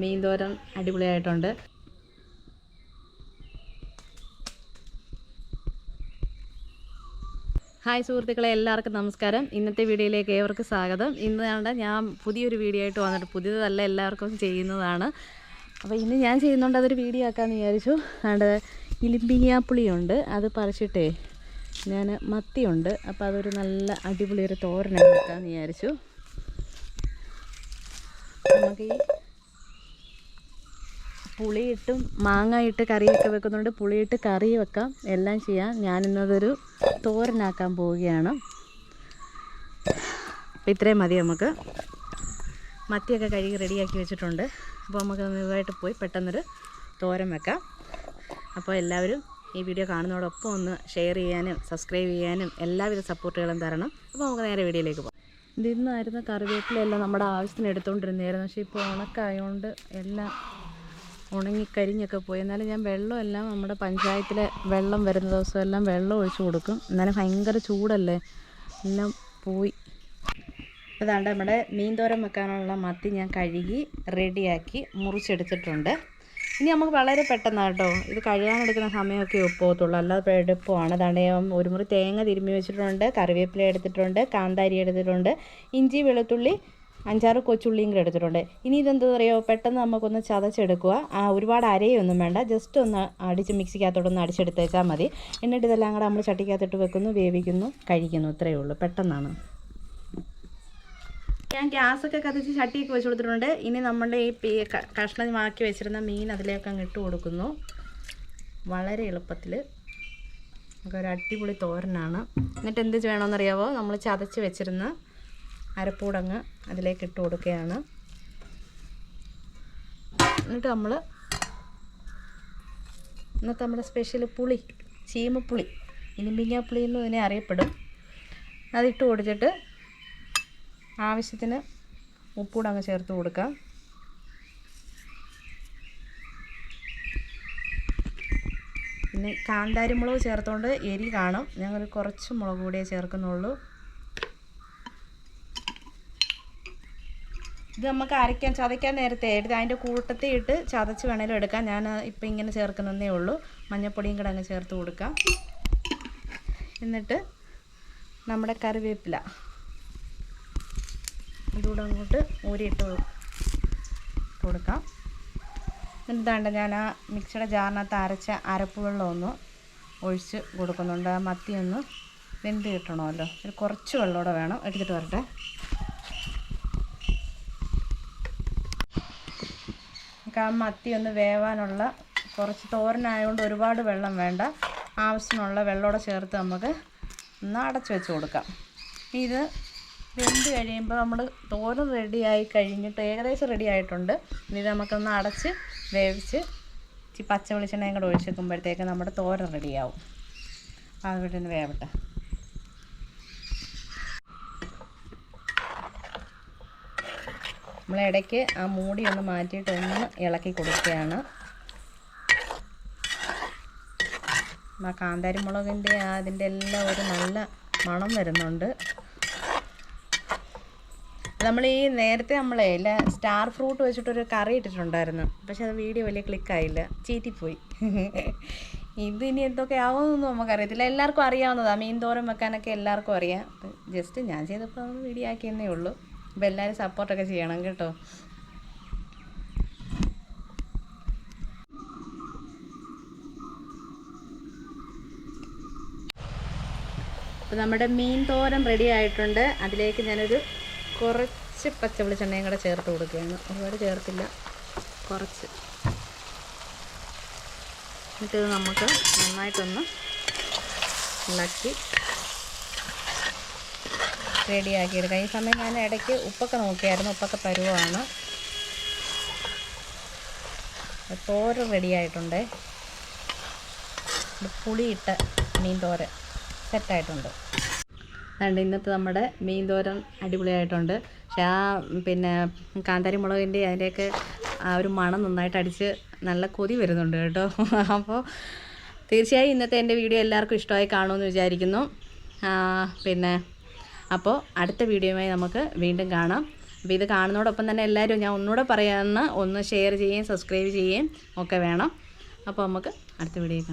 മീൻ തോരൻ അടിപൊളിയായിട്ടുണ്ട്. ഹായ് സുഹൃത്തുക്കളെ എല്ലാവർക്കും നമസ്കാരം. ഇന്നത്തെ വീഡിയോയിലേക്ക് ഏവർക്കും സ്വാഗതം. ഇന്ന് കണ്ട ഞാൻ പുതിയൊരു വീഡിയോ ആയിട്ട് വന്നിട്ട് പുതിയതല്ല എല്ലാവർക്കും ചെയ്യുന്നതാണ്. അപ്പോൾ ഇന്ന് ഞാൻ ചെയ്യുന്നുണ്ട് അതൊരു വീഡിയോ ആക്കാമെന്ന് വിചാരിച്ചു. അതുകൊണ്ട് ഇലിമ്പിങ്ങാപ്പുളിയുണ്ട് അത് പറിച്ചിട്ടേ ഞാൻ മത്തിയുണ്ട്. അപ്പോൾ അതൊരു നല്ല അടിപൊളി ഒരു തോരനാണ് വെക്കാമെന്ന് വിചാരിച്ചു. നമുക്ക് ഈ പുളിയിട്ടും മാങ്ങ ഇട്ട് കറിയൊക്കെ വെക്കുന്നുണ്ട്. പുളിയിട്ട് കറി വെക്കാം. എല്ലാം ചെയ്യാം. ഞാനിന്നതൊരു തോരനാക്കാൻ പോവുകയാണ്. അപ്പോൾ ഇത്രയും മതി നമുക്ക്. മത്തിയൊക്കെ കഴുകി റെഡിയാക്കി വെച്ചിട്ടുണ്ട്. അപ്പോൾ നമുക്ക് ഇതായിട്ട് പോയി പെട്ടെന്നൊരു തോരൻ വെക്കാം. അപ്പോൾ എല്ലാവരും ഈ വീഡിയോ കാണുന്നതോടൊപ്പം ഒന്ന് ഷെയർ ചെയ്യാനും സബ്സ്ക്രൈബ് ചെയ്യാനും എല്ലാവിധ സപ്പോർട്ടുകളും തരണം. അപ്പോൾ നമുക്ക് നേരെ വീഡിയോയിലേക്ക് പോകാം. ഇതിന്നായിരുന്നു കറിവേപ്പിലെല്ലാം നമ്മുടെ ആവശ്യത്തിന് എടുത്തുകൊണ്ടിരുന്നായിരുന്നു പക്ഷേ ഇപ്പോൾ ഉണക്കായതുകൊണ്ട് എല്ലാം ഉണങ്ങി കരിഞ്ഞൊക്കെ പോയി. എന്നാലും ഞാൻ വെള്ളമെല്ലാം നമ്മുടെ പഞ്ചായത്തിലെ വെള്ളം വരുന്ന ദിവസമെല്ലാം വെള്ളം ഒഴിച്ചു കൊടുക്കും. എന്നാലും ഭയങ്കര ചൂടല്ലേ? എല്ലാം പോയി. അതാണ്ട് നമ്മുടെ മീൻതോരം വെക്കാനുള്ള മത്തി ഞാൻ കഴുകി റെഡിയാക്കി മുറിച്ചെടുത്തിട്ടുണ്ട്. ഇനി നമുക്ക് വളരെ പെട്ടെന്ന് കേട്ടോ. ഇത് കഴുകാനെടുക്കുന്ന സമയമൊക്കെ ഒപ്പോകത്തുള്ളൂ. അല്ലാതെ എളുപ്പമാണ് അതാണ്ട് ഒരു മുറി തേങ്ങ തിരുമ്മി വെച്ചിട്ടുണ്ട് കറിവേപ്പില എടുത്തിട്ടുണ്ട് കാന്താരി എടുത്തിട്ടുണ്ട് ഇഞ്ചി വെളുത്തുള്ളി അഞ്ചാറ് കൊച്ചുള്ളിയും കൂടെ എടുത്തിട്ടുണ്ട്. ഇനി ഇതെന്താ പറയുക? പെട്ടെന്ന് നമുക്കൊന്ന് ചതച്ചെടുക്കുക. ഒരുപാട് അരയൊന്നും വേണ്ട. ജസ്റ്റ് ഒന്ന് അടിച്ച് മിക്സിക്കകത്തോട്ടൊന്ന് അടിച്ചെടുത്തേച്ചാൽ മതി. എന്നിട്ട് ഇതെല്ലാം കൂടെ നമ്മൾ ചട്ടിക്കകത്തിട്ട് വെക്കുന്നു വേവിക്കുന്നു കഴിക്കുന്നു. ഇത്രയേ ഉള്ളൂ. പെട്ടെന്നാണ്. ഞാൻ ഗ്യാസൊക്കെ കത്തിച്ച് ചട്ടിയൊക്കെ വെച്ച് കൊടുത്തിട്ടുണ്ട്. ഇനി നമ്മുടെ ഈ പീ കഷ്ണമാക്കി വെച്ചിരുന്ന മീൻ അതിലേക്ക് അങ്ങ് ഇട്ട് കൊടുക്കുന്നു. വളരെ എളുപ്പത്തിൽ നമുക്കൊരു അടിപൊളി തോരനാണ്. എന്നിട്ട് എന്ത് വേണമെന്നറിയാവോ നമ്മൾ ചതച്ച് വെച്ചിരുന്ന അരപ്പൂടങ്ങ് അതിലേക്ക് ഇട്ട് കൊടുക്കുകയാണ്. എന്നിട്ട് നമ്മൾ ഇന്നത്തെ നമ്മുടെ സ്പെഷ്യൽ പുളി ചീമപ്പുളി ഇനിമ്പിങ്ങ പുളി എന്ന് ഇതിനെ അറിയപ്പെടും. അതിട്ട് കൊടുത്തിട്ട് ആവശ്യത്തിന് ഉപ്പൂടെ അങ്ങ് ചേർത്ത് കൊടുക്കാം. പിന്നെ കാന്താരി മുളക് ചേർത്തുകൊണ്ട് എരി കാണും. ഞങ്ങൾ കുറച്ച് മുളക് കൂടിയേ ചേർക്കുന്നുള്ളൂ. ഇത് നമുക്ക് അരയ്ക്കാൻ ചതയ്ക്കാൻ നേരത്തെ എടുത്ത് അതിന്റെ കൂട്ടത്തിൽ ഇട്ട് ചതച്ച് വേണേലും എടുക്കാം. ഞാൻ ഇപ്പം ഇങ്ങനെ ചേർക്കുന്നതേ ഉള്ളൂ. മഞ്ഞൾപ്പൊടിയും കൂടെ അങ്ങ് ചേർത്ത് കൊടുക്കാം. എന്നിട്ട് നമ്മുടെ കറിവേപ്പില. ഇതുകൂടെ അങ്ങോട്ട് ഊരിയിട്ട് കൊടുക്കാം. എന്നിട്ടാണ്ട് ഞാൻ ആ മിക്സിയുടെ ജാറിനകത്ത് അരച്ച അരപ്പ് വെള്ളം ഒന്ന് ഒഴിച്ച് കൊടുക്കുന്നുണ്ട്. ആ മത്തി ഒന്ന് വെന്ത് കിട്ടണമല്ലോ. ഒരു കുറച്ച് വെള്ളമൂടെ വേണം. എടുത്തിട്ട് വരട്ടെ. നമുക്ക് ആ മത്തി ഒന്ന് വേവാനുള്ള കുറച്ച് തോരനായതുകൊണ്ട് ഒരുപാട് വെള്ളം വേണ്ട. ആവശ്യമുള്ള വെള്ളമോടെ ചേർത്ത് നമുക്ക് ഒന്ന് അടച്ച് വെച്ച് കൊടുക്കാം. ഇത് വെന്ത് കഴിയുമ്പോൾ നമ്മൾ തോരൻ റെഡിയായി കഴിഞ്ഞിട്ട് ഏകദേശം റെഡി ആയിട്ടുണ്ട്. ഇത് നമുക്കൊന്ന് അടച്ച് വേവിച്ച് പച്ച വെളിച്ചെണ്ണയും കൂടെ ഒഴിച്ച് നമ്മുടെ തോരൻ റെഡിയാവും അത് ഇവിടെ നിന്ന് വേവട്ടെ. നമ്മൾ ഇടയ്ക്ക് ആ മൂടി ഒന്ന് മാറ്റിയിട്ട് ഒന്ന് ഇളക്കി കൊടുക്കുകയാണ്. ആ കാന്താരി മുളകിന്റെ അതിന്റെ എല്ലാം ഒരു നല്ല മണം വരുന്നുണ്ട്. നമ്മൾ ഈ നേരത്തെ നമ്മളെ ഇല്ല സ്റ്റാർ ഫ്രൂട്ട് വെച്ചിട്ടൊരു കറി ഇട്ടിട്ടുണ്ടായിരുന്നു. പക്ഷെ അത് വീഡിയോ വലിയ ക്ലിക്കായില്ല. ചീറ്റിപ്പോയി. ഇത് ഇനി എന്തൊക്കെ ആവുമെന്നൊന്നും നമുക്കറിയത്തില്ല. എല്ലാവർക്കും അറിയാവുന്നതാണ് മീൻ തോരൻ വെക്കാനൊക്കെ എല്ലാവർക്കും അറിയാം. ജസ്റ്റ് ഞാൻ ചെയ്തപ്പോൾ വീഡിയോ ആക്കിയെന്നേ ഉള്ളൂ. അപ്പോൾ എല്ലാവരും സപ്പോർട്ടൊക്കെ ചെയ്യണം കേട്ടോ. അപ്പോൾ നമ്മുടെ മീൻ തോരൻ റെഡി ആയിട്ടുണ്ട്. അതിലേക്ക് ഞാനൊരു കുറച്ച് പച്ചവെളിച്ചെണ്ണയും കൂടെ ചേർത്ത് കൊടുക്കുകയാണ്. ഒരുപാട് ചേർത്തില്ല. കുറച്ച്. എന്നിട്ട് ഇത് നമുക്ക് നന്നായിട്ടൊന്ന് ഇളക്കി റെഡിയാക്കി എടുക്കാം ഈ സമയം ഞാൻ ഇടയ്ക്ക് ഉപ്പൊക്കെ നോക്കിയായിരുന്നു. ഉപ്പൊക്കെ പരുവമാണ് തോര റെഡിയായിട്ടുണ്ട് പുളിയിട്ട മീൻ തോര സെറ്റായിട്ടുണ്ട് അതുകൊണ്ട് ഇന്നത്തെ നമ്മുടെ മീൻ തോരൻ അടിപൊളിയായിട്ടുണ്ട്. പക്ഷേ ആ പിന്നെ കാന്താരി മുളകിന്റെ അതിന്റെയൊക്കെ ആ ഒരു മണം നന്നായിട്ട് അടിച്ച് നല്ല കൊതി വരുന്നുണ്ട് കേട്ടോ. അപ്പോൾ തീർച്ചയായും ഇന്നത്തെ എന്റെ വീഡിയോ എല്ലാവർക്കും ഇഷ്ടമായി കാണുമെന്ന് വിചാരിക്കുന്നു. പിന്നെ അപ്പോൾ അടുത്ത വീഡിയോയുമായി നമുക്ക് വീണ്ടും കാണാം. അപ്പോൾ ഇത് കാണുന്നതോടൊപ്പം തന്നെ എല്ലാവരും ഞാൻ ഒന്നുകൂടെ പറയാമെന്ന് ഒന്ന് ഷെയർ ചെയ്യുകയും സബ്സ്ക്രൈബ് ചെയ്യുകയും ഒക്കെ വേണം. അപ്പോൾ നമുക്ക് അടുത്ത വീഡിയോയിൽ കാണാം.